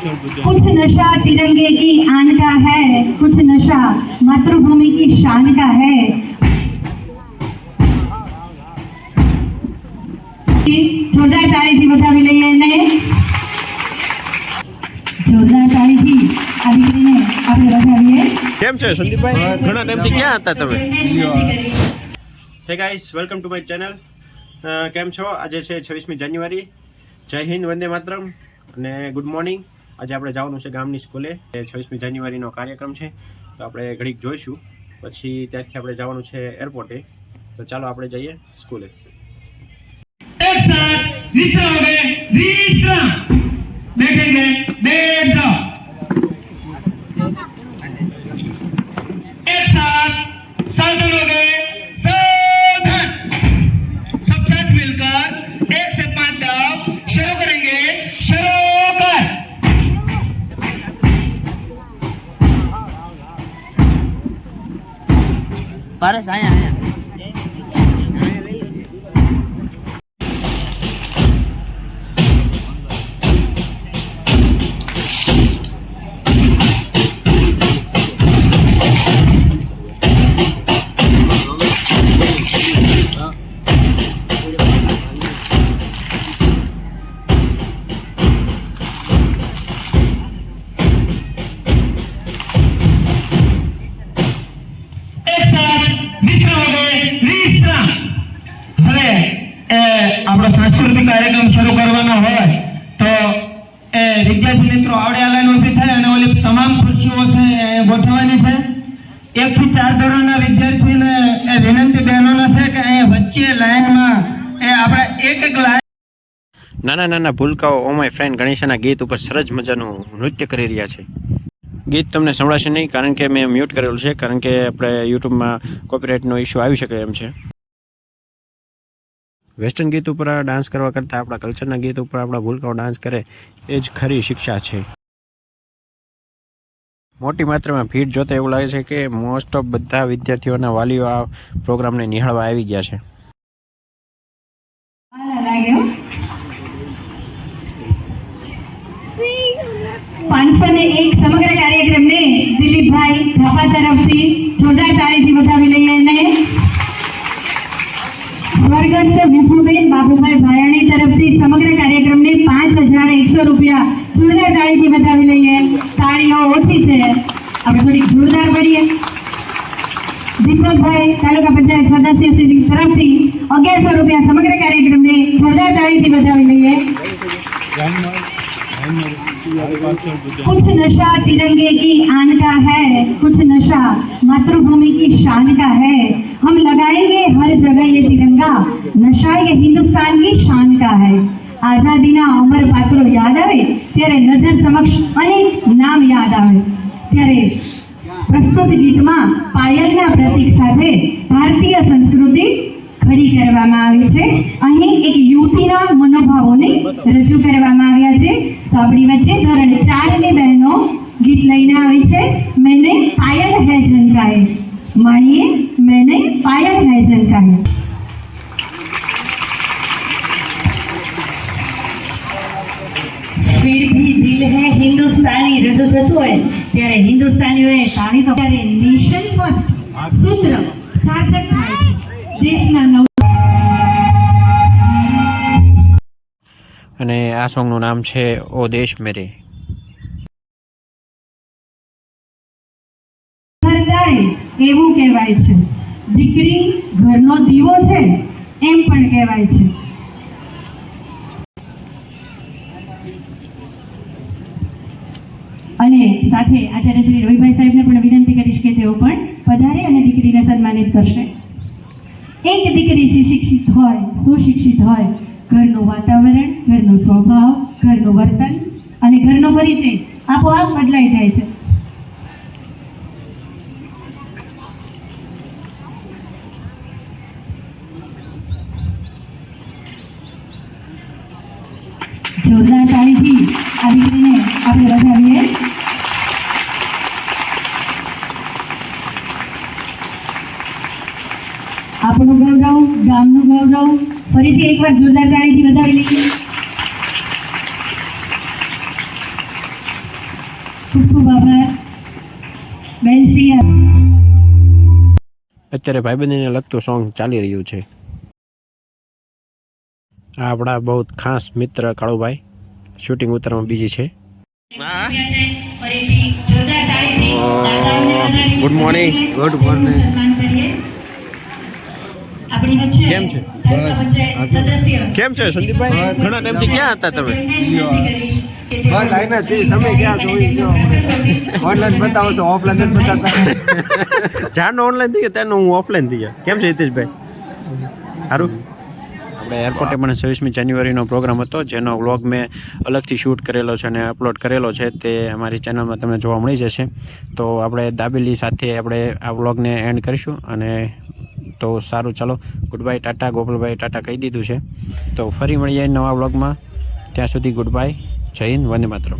कुछ नशा तिरंगे की आन का है कुछ नशा मातृभूमि की शान का है જોરદાર તાળીથી વધાવી લઈએ એને જોરદાર તાળીથી આ દીકરીને આપણે વધાવીએ કેમ છે સંદીપભાઈ ઘણા ટાઈમથી ક્યાં હતા તમે hey guys welcome to my channel કેમ છો આજે છે છવ્વીસમી જાન્યુઆરી જય હિન્દ વંદે માતરમ અને ગુડ મોર્નિંગ આજે આપણે જવાનું છે ગામની સ્કૂલે. છવ્વીસમી જાન્યુઆરીનો કાર્યક્રમ છે. તો આપણે ઘડીક જોઈશું. પછી ત્યાંથી આપણે જવાનું છે એરપોર્ટે. તો ચાલો આપણે જઈએ સ્કૂલે. પારસ આયા વિદ્યાર્થી મિત્રો, આવડે લાઈન ઊભી થાય અને ઓલી તમામ ખુરશીઓ છે એ ગોઠવવાની છે. એક થી ચાર ધોરણના વિદ્યાર્થીને એ વિનંતી બહેનોને છે કે અહીંયા વચ્ચે લાઈનમાં એ આપણે એક એક લાઈન નાના નાના ભૂલકાઓ, ઓ માય ફ્રેન્ડ, ગણેશાના ગીત ઉપર સરસ મજાનું નૃત્ય કરી રહ્યા છે. ગીત તમને સંભળાશે નહીં, કારણ કે મેં મ્યુટ કરેલું છે, કારણ કે આપણે યુટ્યુબમાં કોપીરાઇટનો ઇસ્યુ આવી શકે એમ છે. વેસ્ટર્ન ગીત ઉપર ડાન્સ કરવા કરતાં આપણા કલ્ચરના ગીત ઉપર આપણા ભૂલકાઓ ડાન્સ કરે, એ જ ખરી શિક્ષા છે. મોટી માત્રામાં ભીડ જોતા એવું લાગે છે કે મોસ્ટ ઓફ બધા વિદ્યાર્થીઓના વાલીઓ આ પ્રોગ્રામને નિહાળવા આવી ગયા છે. એક સમગ્ર કાર્યક્રમને દિલીપભાઈ તરફથી જોરદાર તાળીથી વધાવી લઈએ સ્વર્ગસ્થ વિજુબેન બાબુભાઈ ભાયાણી તરફથી સમગ્ર કાર્યક્રમને પાંચ હજાર એકસો રૂપિયા જોરદાર તાળીથી વધાવી લઈએ તાળીઓ ઓછી છે આપણે થોડીક જોરદાર કરીએ દીપકભાઈ તાલુકા પંચાયત સદસ્ય શ્રી તરફથી અગિયારસો રૂપિયા સમગ્ર કાર્યક્રમને જોરદાર તાળીથી વધાવી લઈએ कुछ नशा तिरंगे की आन का है कुछ नशा मातृभूमि की शान का है हम लगाएंगे हर जगह ये तिरंगा नशा ये हिंदुस्तान की शान का है આઝાદીના અમર પાત્રો યાદ આવે ત્યારે નજર સમક્ષ અનેક નામ યાદ આવે ત્યારે પ્રસ્તુત ગીતમાં પાયલના પ્રતીક સાથે ભારતીય સંસ્કૃતિ ખડી કરવામાં આવી છે અહીં એક યુવતીના મનોભાવોને રજૂ કરવામાં આવ્યા છે તો આપણી વચ્ચે ધોરણ ચારની બહેનો ગીત લઈને આવી છે મેને પાયલ હૈ ઝનકાએ માણીએ મેને પાયલ નાયજલ કહે ફિર ભી દિલ હે હિન્દુસ્તાની રજૂ થતું હોય ત્યારે હિન્દુસ્તાનીઓએ તાળી તો ત્યારે નેશન ફર્સ્ટ સૂત્ર સાર્થક થાય દેશના નવ અને આ સોંગનું નામ છે ઓ દેશ મેરે. એવું કહેવાય છે. દીકરી ઘરનો દીવો છે, એમ પણ કહેવાય છે. અને સાથે આચાર્ય શ્રી રવિભાઈ સાહેબને પણ વિનંતી કરીશ કે તેઓ પણ પધારે અને દીકરીને સન્માનિત કરશે. એક દીકરી સુશિક્ષિત હોય સુશિક્ષિત હોય, ઘરનું વાતાવરણ, ઘરનો સ્વભાવ, ઘરનું વર્તન અને ઘરનો પરિચય આપોઆપ બદલાઈ જાય છે. જોરદાર તાળીથી આ દીકરીને આપણે વધાવીએ આપણું ગૌરવ, ગામનું ગૌરવ ફરીથી એકવાર જોરદાર તાળીથી વધાવી લઈએ. ખૂબ ખૂબ આભાર. બેન અત્યારે ભાઈબંધીને લગતું સોંગ ચાલી રહ્યું છે. આ આપણા બહુ ખાસ મિત્ર કાળુભાઈ. શૂટિંગ ઉતરવામાં બીજી છે. ગુડ મોર્નિંગ ગુડ મોર્નિંગ કેમ છે? કેમ છે સંદીપભાઈ? ઘણા ટાઈમથી ક્યાં હતા તમે? બસ આઈના છે તમે ક્યાં છો? ઓનલાઈન બતાવો છો? ઓફલાઈન જ બતાવતા. જાણ ઓનલાઈન થઈ ગયો ત્યાં હું ઓફલાઈન થઈ ગયો કેમ છે હિતેશભાઈ? સારું આપણે એરપોર્ટે પણ છવ્વીસમી જાન્યુઆરીનો પ્રોગ્રામ હતો, જેનો વ્લોગ મેં અલગથી શૂટ કરેલો છે અને અપલોડ કરેલો છે, તે અમારી ચેનલમાં તમને જોવા મળી જશે. તો આપણે દાબેલી સાથે આપણે આ વ્લોગને એન્ડ કરીશું અને તો સારું, ચાલો. Good bye tata Gopalbhai tata કહી દીધું છે. તો ફરી મળીએ નવા વ્લોગમાં ત્યાં સુધી ગુડ બાય જય હિન્દ, વંદે માતરમ.